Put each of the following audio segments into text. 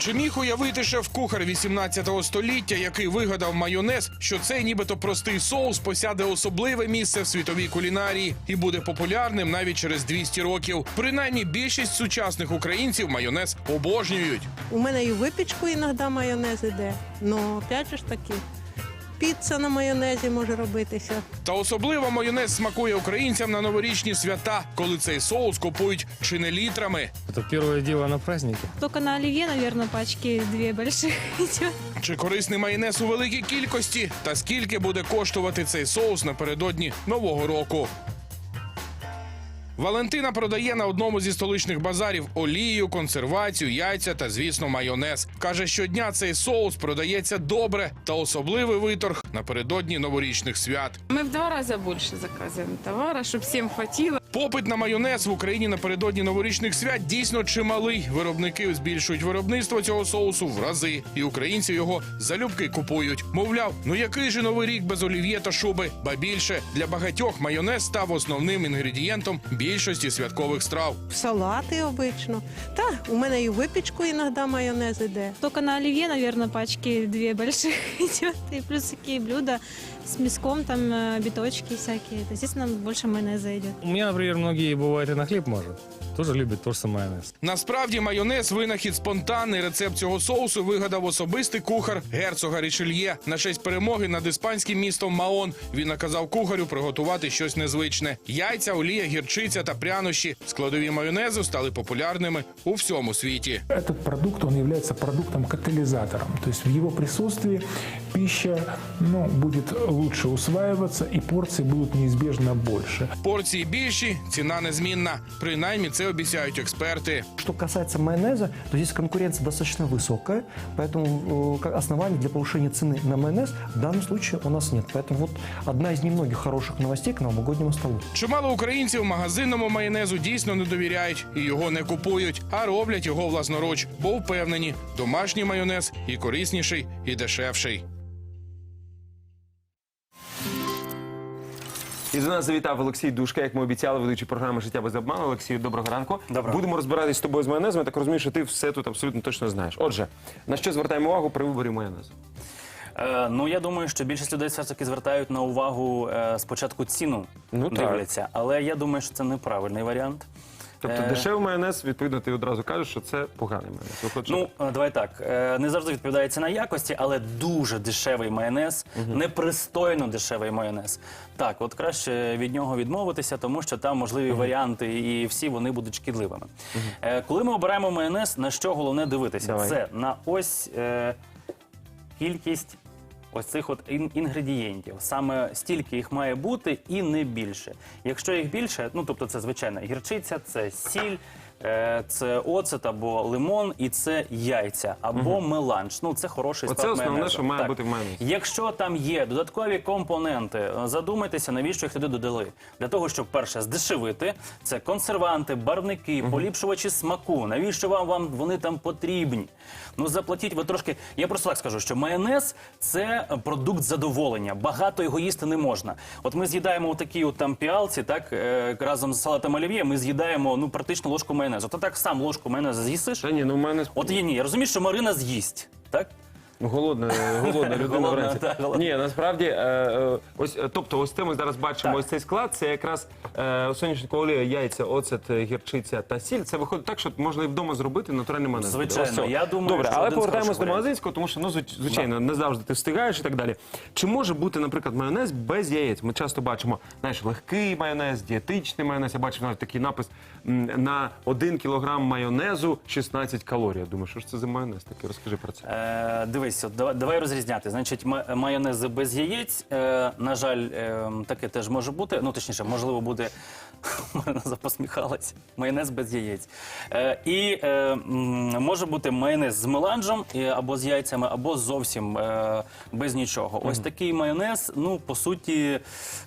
Чи міг уявити шеф-кухар 18 століття, який вигадав майонез, що цей нібито простий соус посяде особливе місце в світовій кулінарії і буде популярним навіть через 200 років? Принаймні більшість сучасних українців майонез обожнюють. У мене і випічку іноді майонез іде. але опять же ж таки, піца на майонезі може робитися. Та особливо майонез смакує українцям на новорічні свята, коли цей соус купують чи не літрами. Це перше діло на праздники. Тільки на олів'є, мабуть, пачки дві больших идет. Чи корисний майонез у великій кількості? Та скільки буде коштувати цей соус напередодні нового року? Валентина продає на одному зі столичних базарів олію, консервацію, яйця та, звісно, майонез. Каже, щодня цей соус продається добре та особливий виторг напередодні новорічних свят. Мы в два раза больше заказываем товара, чтобы всем хватило. Попит на майонез в Україні напередодні новорічних свят дійсно чималий. Виробники збільшують виробництво цього соусу в рази, і українці його залюбки купують. Мовляв, ну який же новий рік без олів'є та шуби? Ба більше для багатьох майонез став основним інгредієнтом більшості святкових страв. Салати обично. Та, у мене і в випічку іноді майонез іде. Только на оливье, наверное, пачки две больших идет. И плюс такие блюда с мяском, там э, биточки всякие. То, естественно, больше майонеза идет. У меня, например, многие бывает и на хлеб может. Тоже любят тоже майонез. Насправді майонез винахід спонтанний. Рецепт цього соусу вигадав особистий кухар герцога Рішельє. На честь перемоги над іспанським містом Маон він наказав кухарю приготувати щось незвичне. Яйця, олія, гірчиця та прянощі. Складові майонезу стали популярними у всьому світі. Этот продукт, он является продуктом-катализатором. То есть в его присутствии пища ну, будет лучше усваиваться и порции будут неизбежно больше. Порції більші, ціна незмінна. Принаймні це обіцяють експерти. Что касается майонеза, то здесь конкуренция достаточно высокая, поэтому э, как оснований для повышения цены на майонез в данном случае у нас нет. Поэтому вот одна из немногих хороших новостей к новогоднему столу. Чимало українців магазинному майонезу дійсно не довіряють і його не купують, а роблять його власноруч, бо впевнені, домашній майонез і корисніший, і дешевший. І до нас завітав Олексій Душка, як ми обіцяли, ведучий програми Життя без обману. Олексію, доброго ранку. Доброго. Будемо розбиратись з тобою з майонезом. Я так розумію, що ти все тут абсолютно точно знаєш. Отже, на що звертаємо увагу при виборі майонезу? Е, ну я думаю, що більшість людей все ж таки звертають на увагу е, спочатку ціну Ну, так. дивляться, але я думаю, що це неправильний варіант. Тобто Е, дешевий майонез, відповідно, ти одразу кажеш, що це поганий майонез. Виходить, що Ну, е, давай так. е, Не завжди відповідає ціна якості, але дуже дешевий майонез, непристойно дешевий майонез. Так, от краще від нього відмовитися, тому що там можливі варіанти, і всі вони будуть шкідливими. Е, Коли ми обираємо майонез, на що головне дивитися? Давай. Це на ось е, кількість. Ось цих от ін- інгредієнтів. Саме стільки їх має бути і не більше. Якщо їх більше, ну тобто це звичайна гірчиця, це сіль, е, це оцет або лимон, і це яйця або меланж. Ну це хороший Оце склад основне, майонезу. що має Так. бути в майонезі. Якщо там є додаткові компоненти, е, задумайтеся, навіщо їх туди додали. Для того, щоб перше здешевити, це консерванти, барвники, поліпшувачі смаку. Навіщо вам, вам вони там потрібні? Ну заплатіть ви трошки. Я просто так скажу, що майонез це продукт задоволення. Багато його їсти не можна. От ми з'їдаємо у такій от там піалці, так е, разом з салатом олів'є, ми з'їдаємо ну практично ложку майонезу. То так сам ложку майонезу з'їсиш. Та ні, ну майонез От є ні, я розумію, що Марина з'їсть, так? Голодна, голодна людина Голодна, вранці. так, голодна. Ні, насправді, е, е, ось, е, тобто, ось це ми зараз бачимо, Так. ось цей склад, це якраз е, соняшникова олія, яйця, оцет, гірчиця та сіль. Це виходить так, що можна і вдома зробити натуральний майонез. Звичайно, Ось я думаю, Добре, що але один з повертаємось до магазинського, тому що ну звич- звичайно не завжди ти встигаєш і так далі. Чи може бути, наприклад, майонез без яєць? Ми часто бачимо, знаєш, легкий майонез, дієтичний майонез. Я бачив навіть такий напис м, на 1 кілограм майонезу 16 калорій. Я думаю, що ж це за майонез такий? Розкажи про це. Е, дивись, от, давай, давай розрізняти. Значить, ма- майонез без яєць, е, на жаль, е, таке теж може бути. Ну, точніше, можливо, буде. Марина посміхалась. Майонез без яєць. Е, і е, м, може бути майонез з меланжем і- або з яйцями, або зовсім е, без нічого. Ось такий майонез, ну, по суті,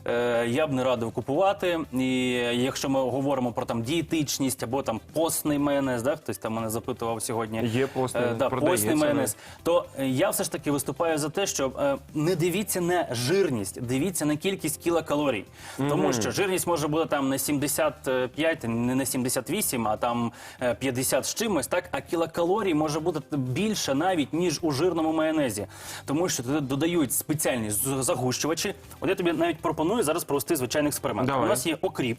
е, я б не радив купувати. І якщо ми говоримо про там дієтичність або там постний майонез, да, хтось там мене запитував сьогодні. Є постний, Е, да, продається, постний майонез. То е, я все ж таки виступаю за те, що е, не дивіться на жирність, дивіться на кількість кілокалорій. Тому що жирність може бути там на 75, не на 78, а там е, 50 з чимось, так? А кілокалорій може бути більше навіть, ніж у жирному майонезі. Тому що туди додають спеціальні загущувачі. От я тобі навіть пропоную зараз провести звичайний експеримент. Давай. У нас є окріп.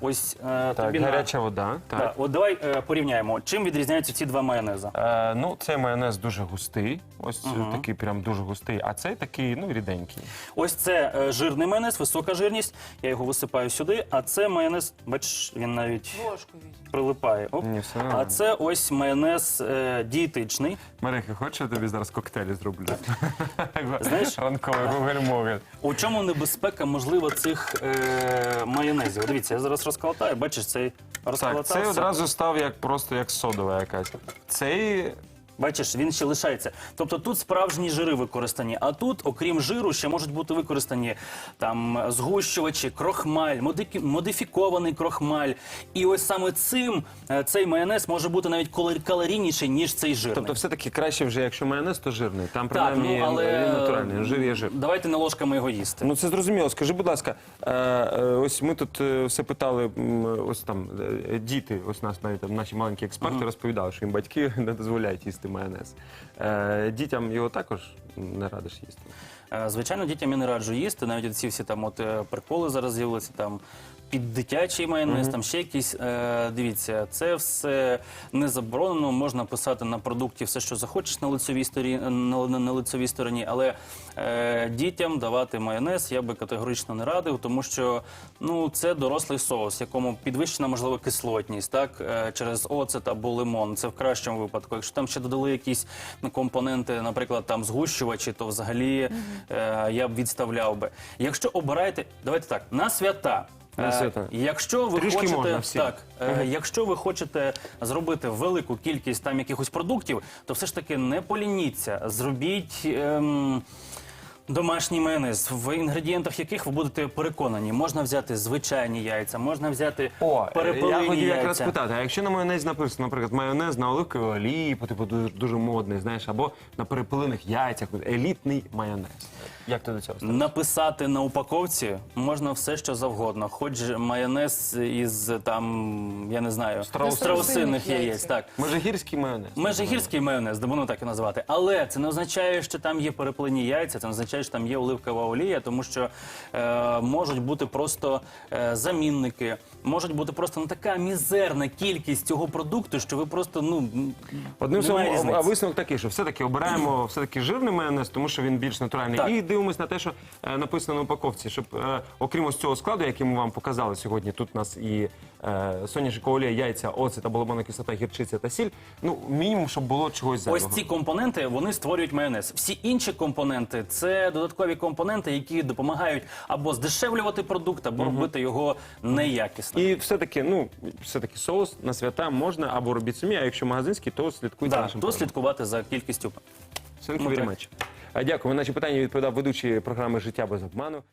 Ось е, Так, тобі на- гаряча вода. Так. Так, от давай е, порівняємо, чим відрізняються ці два майонези. Е, ну, цей майонез дуже густий. Ось е, такий прям дуже густий, а цей такий, ну, ріденький. Ось це е, жирний майонез, висока жирність. Я його висипаю сюди, а це майонез, бачиш, він навіть прилипає. Оп. Ні, все А нормально. це ось майонез е, дієтичний. Марихи, хочеш, я тобі зараз коктейлі зроблю? Знаєш- Ранковий гугельмогель. У чому небезпека, можливо, цих е, майонезів? Дивіться, я зараз розколотаю, бачиш, цей Так, розколотався. цей одразу став як просто як содова якась. Цей Бачиш, він ще лишається. Тобто тут справжні жири використані, а тут, окрім жиру, ще можуть бути використані там згущувачі, крохмаль, модифі- модифікований крохмаль. І ось саме цим е, цей майонез може бути навіть калор- калорійніший, ніж цей жирний. Тобто, все-таки краще вже, якщо майонез, то жирний. Там так, принаймні ну але він натуральний, жир є жир. Давайте не ложками його їсти. Ну це зрозуміло. Скажи, будь ласка, е, е, ось ми тут е, все питали, м, ось там е, діти, ось нас навіть там наші маленькі експерти розповідали, що їм батьки не дозволяють їсти майонез. Е, дітям його також не радиш їсти. Е, Звичайно, дітям я не раджу їсти. Навіть ці всі там от е, приколи зараз з'явилися там. Під дитячий майонез, там ще якісь. Е, дивіться, це все не заборонено. Можна писати на продукті все, що захочеш на лицевій стороні, на, на, лицевій стороні, але е, дітям давати майонез я би категорично не радив, тому що ну це дорослий соус, якому підвищена можливо кислотність, так е, через оцет або лимон. Це в кращому випадку. Якщо там ще додали якісь ну, компоненти, наприклад, там згущувачі, то взагалі е, я б відставляв би. Якщо обираєте, давайте так, на свята. На Е. Якщо ви Трішки хочете можна всім. так, е, якщо ви хочете зробити велику кількість там якихось продуктів, то все ж таки не полініться. Зробіть. Ем, Домашній майонез, в інгредієнтах яких ви будете переконані, можна взяти звичайні яйця, можна взяти О, я перепилені хотів яйця. якраз питати, а якщо на майонезі написано, наприклад, майонез на оливковій олії, по типу дуже, дуже модний, знаєш, або на перепилених яйцях, елітний майонез. Як ти до цього ставишся? Написати на упаковці можна все, що завгодно. Хоч майонез із там, я не знаю, Страусиних яєць. Так. Межигірський майонез. Межигірський майонез, будемо так і називати. Але це не означає, що там є переплені яйця, це не означає, що там є оливкова олія, тому що е, можуть бути просто е, замінники, можуть бути просто ну, така мізерна кількість цього продукту, що ви просто ну Одним немає словом, різниці. а висновок такий, що все-таки обираємо все-таки жирний майонез, тому що він більш натуральний. Так. І дивимось на те, що е, написано на упаковці, щоб е, окрім ось цього складу, який ми вам показали сьогодні, тут у нас і е, соняшникова олія, яйця, оцет або лимонна кислота, гірчиця та сіль. Ну, мінімум, щоб було чогось зайвого. Ось ці компоненти вони створюють майонез. Всі інші компоненти це додаткові компоненти, які допомагають або здешевлювати продукт, або робити його неякісним. І все-таки, ну, все-таки соус на свята можна або робіть самі, а якщо магазинський, то слідкуйте за Да, нашим то слідкувати за кількістю. You Ну, так. Дякую. На наші питання відповідав ведучий програми Життя без обману.